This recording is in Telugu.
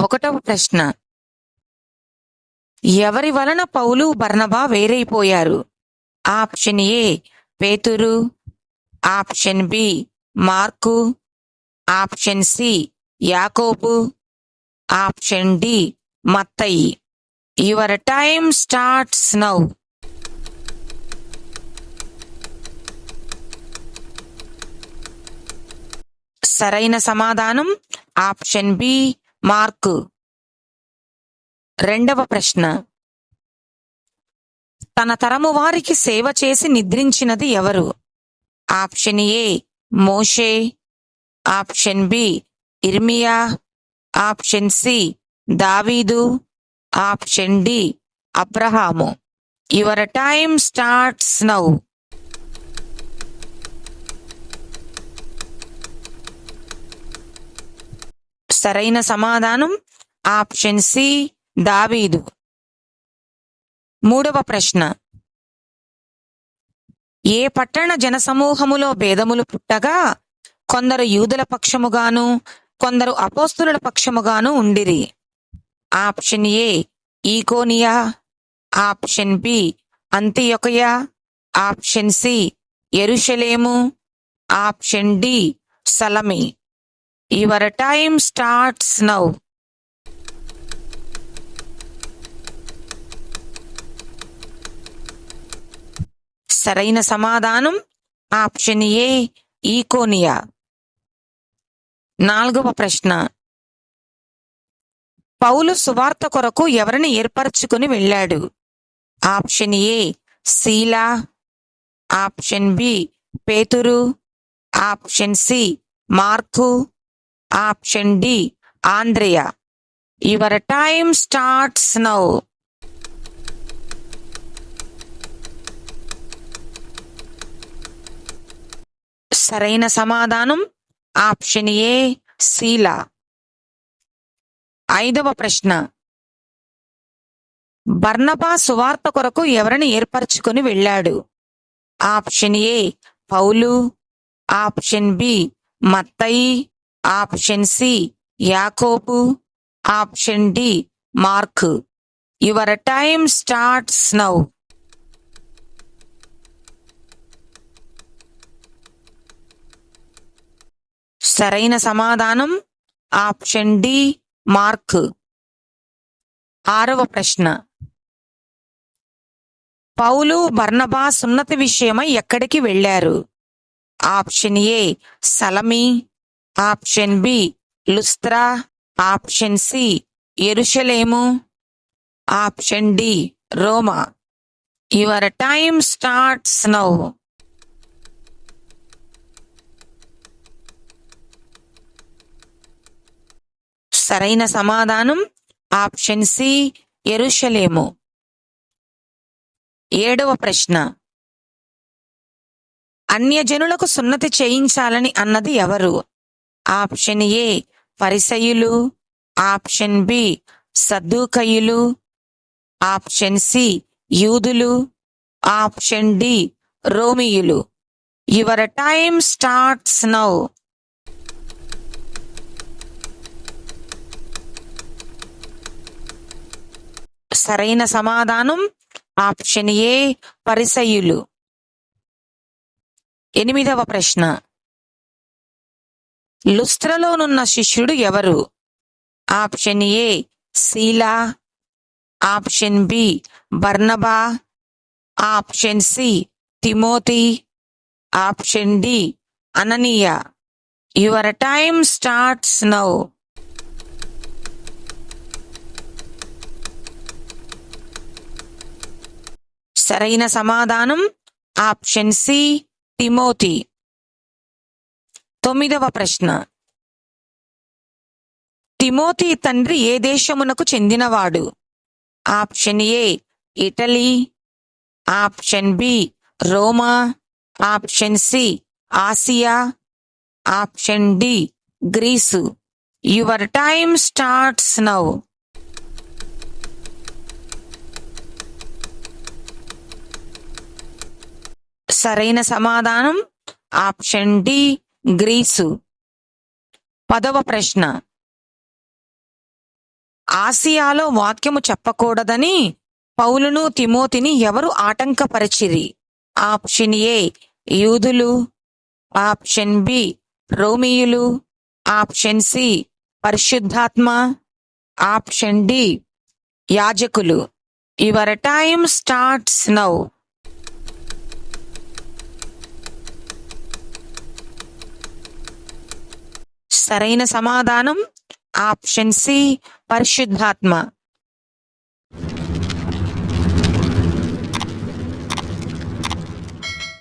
ఒకటవ ప్రశ్న. ఎవరి వలన పౌలు బర్ణబా వేరైపోయారు? ఆప్షన్ ఏ పేతురు. Option B Mark. Option C యాకోబు. Option D Mattayi. Your time starts now. సరైన సమాధానం ఆప్షన్ బి మార్కు. రెండవ ప్రశ్న. తన తరము వారికి సేవ చేసి నిద్రించినది ఎవరు? ఆప్షన్ ఏ మోషే. ఆప్షన్ బి ఇర్మియా. ఆప్షన్ సి దావీదు. Option D Abraham. Your time starts now సరైన సమాధానం ఆప్షన్ సి దావీదు. మూడవ ప్రశ్న. ఏ పట్టణ జనసమూహములో భేదములు పుట్టగా కొందరు యూదుల పక్షముగాను కొందరు అపోస్తుల పక్షముగాను ఉండిరి. ఆప్షన్ ఏ ఈకోనియా. ఆప్షన్ బి అంతియొకయా. ఆప్షన్ సి ఎరుషలేము. ఆప్షన్ డి సలమి. యువర్ టైమ్ స్టార్ట్స్ నౌ సరైన సమాధానం ఆప్షన్ ఏ ఈకోనియా. నాలుగవ ప్రశ్న. పౌలు సువార్త కొరకు ఎవరిని ఏర్పరచుకుని వెళ్ళాడు? ఆప్షన్ ఏ శీలా ఆప్షన్ బి పేతురు. Option C Mark. Option D ఆంధ్రియా. Your time starts now సరైన సమాధానం ఆప్షన్ ఏ శీల. ఐదవ ప్రశ్న. బర్ణబా సువార్త కొరకు ఎవరిని ఏర్పరచుకొని వెళ్ళాడు? Option A Paul. Option B Mattayi. Option C యాకోబు. Option D Mark. Your time starts now. సరైన సమాధానం ఆప్షన్ డి మార్క్. ఆరవ ప్రశ్న. పౌలు బర్ణబాస్ సున్నతి విషయమై ఎక్కడికి వెళ్ళారు? ఆప్షన్ ఏ సలమి. ఆప్షన్ బి లుస్త్రా ఆప్షన్ సి ఎరుషలేము option D Roma. Your time starts now. సరైన సమాధానం ఆప్షన్ సి ఎరుషలేము. ఏడవ ప్రశ్న. అన్యజనులకు సున్నతి చేయించాలని అన్నది ఎవరు? ఆప్షన్ ఏ పరిసయులు ఆప్షన్ బి సద్దుకయులు ఆప్షన్ సి యూదులు option D రోమియులు. Your time starts now. సరైన సమాధానం ఆప్షన్ ఏ పరిసయులు. ఎనిమిదవ ప్రశ్న. లుస్త్రలోనున్న శిష్యుడు ఎవరు? ఆప్షన్ ఏ శీలా option B Barnabas option C Timothy option D Ananias. Your time starts now. సరైన సమాధానం ఆప్షన్ సి తిమోతి. తొమ్మిదవ ప్రశ్న. తిమోతి తండ్రి ఏ దేశమునకు చెందినవాడు? Option A Italy. Option B Roma. Option C Asia. Option D Greece. Your time starts now. సరైన సమాధానం ఆప్షన్ డి గ్రీసు. పదవ ప్రశ్న. ఆసియాలో వాక్యము చెప్పకూడదని పౌలును తిమోతిని ఎవరు ఆటంకపరిచిరి? ఆప్షన్ ఏ యూదులు. ఆప్షన్ బి రోమియులు. ఆప్షన్ సి పరిశుద్ధాత్మ. ఆప్షన్ డి యాజకులు. యువర్ టైమ్ స్టార్ట్స్ నౌ సరైన సమాధానం ఆప్షన్ సి పరిశుద్ధాత్మ.